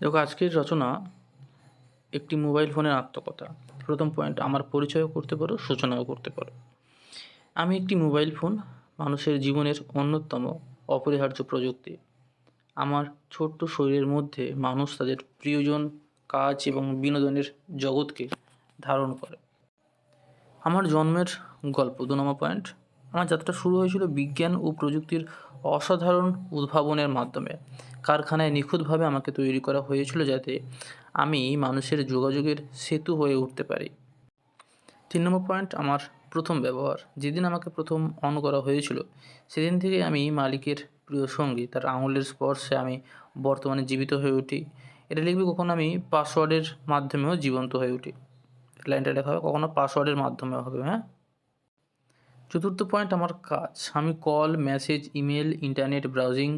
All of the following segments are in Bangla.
দেখো, আজকের রচনা একটি মোবাইল ফোনের আত্মকথা। প্রথম পয়েন্ট আমার পরিচয়ও করতে পারো, সূচনাও করতে পারো। আমি একটি মোবাইল ফোন, মানুষের জীবনের অন্যতম অপরিহার্য প্রযুক্তি। আমার ছোট্ট শরীরের মধ্যে মানুষ তাদের প্রিয়জন, কাজ এবং বিনোদনের জগৎকে ধারণ করে। আমার জন্মের গল্প, দু নম্বর পয়েন্ট আমার যাত্রা শুরু হয়েছিল বিজ্ঞান ও প্রযুক্তির অসাধারণ উদ্ভাবনের মাধ্যমে। কারখানায় নিখুঁতভাবে আমাকে তৈরি করা হয়েছিল যাতে আমি মানুষের যোগাযোগের সেতু হয়ে উঠতে পারি। তিন নম্বর পয়েন্ট, আমার প্রথম ব্যবহার। যেদিন আমাকে প্রথম অন করা হয়েছিল, সেদিন থেকে আমি মালিকের প্রিয় সঙ্গী, তার আঙুলের স্পর্শে আমি বর্তমানে জীবিত হয়ে উঠি। এটা লিখবি কখনো আমি পাসওয়ার্ডের মাধ্যমেও জীবন্ত হয়ে উঠি। লাইনটা লেখা হবে, কখনো পাসওয়ার্ডের মাধ্যমে হবে হ্যাঁ? চতুর্থ পয়েন্ট আমার কাজ। আমি call message email internet browsing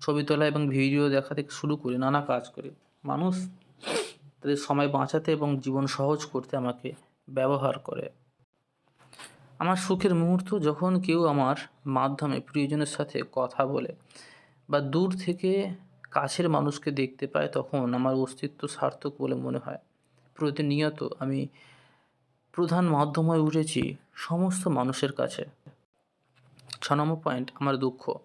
ছবি তোলা এবং ভিডিও দেখা থেকে শুরু করে নানা কাজ করি। মানুষ তাদের সময় বাঁচাতে এবং জীবন সহজ করতে আমাকে ব্যবহার করে। আমার সুখের মুহূর্ত যখন কেউ আমার মাধ্যমে প্রিয়জনের সাথে কথা বলে বা দূর থেকে কাছের মানুষকে দেখতে পায়, তখন আমার অস্তিত্ব সার্থক বলে মনে হয়। প্রতিনিয়ত আমি প্রধান মাধ্যম হয়ে উঠেছি সমস্ত মানুষের কাছে। ছ নম্বর পয়েন্ট আমার দুঃখ।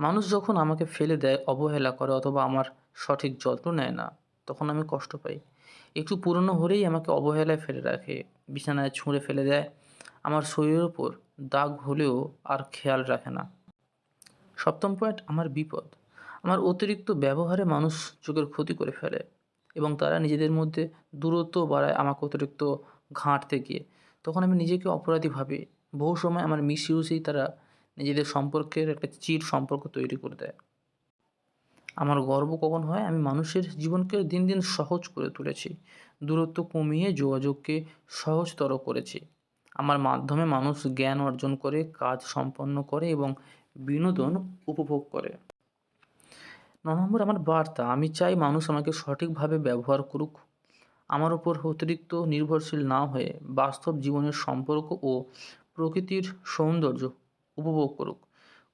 মানুষ যখন আমাকে ফেলে দেয়, অবহেলা করে অথবা আমার সঠিক যত্ন নেয় না, তখন আমি কষ্ট পাই। একটু পুরনো হলেই আমাকে অবহেলায় ফেলে রাখে, বিছানায় ছুঁড়ে ফেলে দেয়। আমার শরীরের ওপর দাগ হলেও আর খেয়াল রাখে না। সপ্তম পয়েন্ট আমার বিপদ। আমার অতিরিক্ত ব্যবহারে মানুষ চোখের ক্ষতি করে ফেলে। এবং তারা নিজেদের মধ্যে দূরত্ব বাড়ায় আমাকে অতিরিক্ত ঘাঁটতে গিয়ে তখন আমি নিজেকে অপরাধী ভাবি। বহু সময় আমার মিস ইউজেই তারা নিজেদের সম্পর্কের একটা চির সম্পর্ক তৈরি করে দেয়। আমার গর্ব কখন হয়? আমি মানুষের জীবনকে দিন দিন সহজ করে তুলেছি। দূরত্ব কমিয়ে যোগাযোগকে সহজতর করেছি। আমার মাধ্যমে মানুষ জ্ঞান অর্জন করে, কাজ সম্পন্ন করে এবং বিনোদন উপভোগ করে। ন নম্বর আমার বার্তা, আমি চাই মানুষ আমাকে সঠিকভাবে ব্যবহার করুক। আমার উপর অতিরিক্ত নির্ভরশীল না হয়ে বাস্তব জীবনের সম্পর্ক ও প্রকৃতির সৌন্দর্য উপভোগ করুক।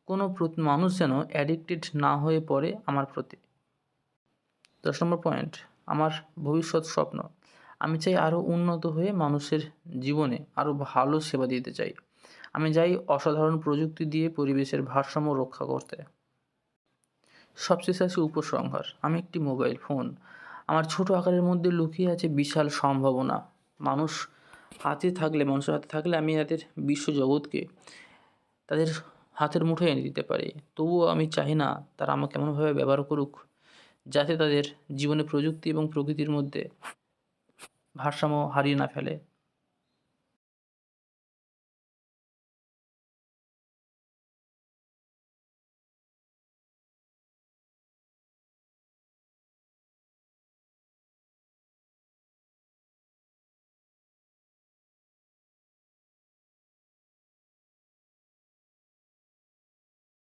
কোনো মানুষ যেন অ্যাডিক্টেড না হয়ে পড়ে আমার প্রতি। দশ নম্বর পয়েন্ট আমার ভবিষ্যৎ স্বপ্ন। আমি চাই আরও উন্নত হয়ে মানুষের জীবনে আরও ভালো সেবা দিতে চাই। আমি চাই অসাধারণ প্রযুক্তি দিয়ে পরিবেশের ভারসাম্য রক্ষা করতে। সবশেষে আছে উপসংহার। আমি একটি মোবাইল ফোন আমার ছোট আকারের মধ্যে লুকিয়ে আছে বিশাল সম্ভাবনা। মানুষ হাতে থাকলে, মানুষের হাতে থাকলে আমি তাদের বিশ্বজগৎকে, তাদের হাতের মুঠোয় এনে দিতে পারি। তবুও আমি চাই না তারা আমাকে এমনভাবে ব্যবহার করুক যাতে তাদের জীবনে প্রযুক্তি এবং প্রকৃতির মধ্যে ভারসাম্য হারিয়ে না ফেলে।